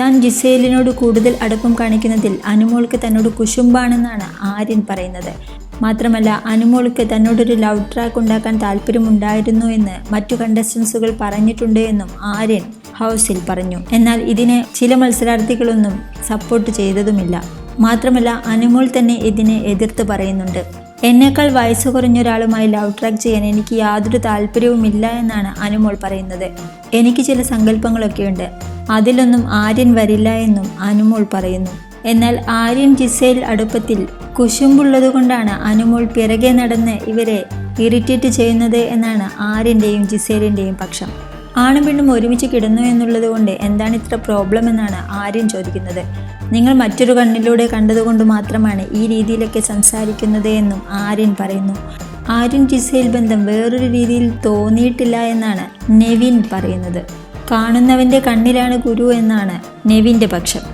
താൻ ജിസേലിനോട് കൂടുതൽ അടുപ്പം കാണിക്കുന്നതിൽ അനുമോൾക്ക് തന്നോട് കുശുമ്പാണെന്നാണ് ആര്യൻ പറയുന്നത്. മാത്രമല്ല അനുമോൾക്ക് തന്നോടൊരു ലവ് ട്രാക്ക് ഉണ്ടാക്കാൻ താല്പര്യമുണ്ടായിരുന്നു എന്ന് മറ്റു കണ്ടസ്റ്റൻസുകൾ പറഞ്ഞിട്ടുണ്ട് എന്നും ആര്യൻ ഹൗസിൽ പറഞ്ഞു. എന്നാൽ ഇതിനെ ചില മത്സരാർത്ഥികളൊന്നും സപ്പോർട്ട് ചെയ്തതുമില്ല. മാത്രമല്ല അനുമോൾ തന്നെ ഇതിനെ എതിർത്ത് പറയുന്നുണ്ട്. എന്നേക്കാൾ വയസ്സ് കുറഞ്ഞ ഒരാളുമായി ലവ് ട്രാക്ക് ചെയ്യാൻ എനിക്ക് യാതൊരു താല്പര്യവുമില്ല എന്നാണ് അനുമോൾ പറയുന്നത്. എനിക്ക് ചില സങ്കല്പങ്ങളൊക്കെയുണ്ട്. അതിലൊന്നും ആര്യൻ വരില്ല എന്നും അനുമോൾ പറയുന്നു. എന്നാൽ ആര്യൻ ജിസയിൽ അടുപ്പത്തിൽ കുശുമ്പുള്ളതുകൊണ്ടാണ് അനുമോൾ പിറകെ നടന്ന് ഇവരെ ഇറിറ്റേറ്റ് ചെയ്യുന്നത് എന്നാണ് ആര്യന്റെയും ജിസേലിന്റെയും പക്ഷം. ആണും പെണ്ണും ഒരുമിച്ച് കിടന്നു എന്നുള്ളത് കൊണ്ട് എന്താണ് ഇത്ര പ്രോബ്ലം എന്നാണ് ആര്യൻ ചോദിക്കുന്നത്. നിങ്ങൾ മറ്റൊരു കണ്ണിലൂടെ കണ്ടതുകൊണ്ട് മാത്രമാണ് ഈ രീതിയിലൊക്കെ സംസാരിക്കുന്നത് എന്നും ആര്യൻ പറയുന്നു. ആര്യൻ ജിസയിൽ ബന്ധം വേറൊരു രീതിയിൽ തോന്നിയിട്ടില്ല എന്നാണ് നെവിൻ പറയുന്നത്. കാണുന്നവന്റെ കണ്ണിലാണ് ഗുരു എന്നാണ് നെവിന്റെ പക്ഷം.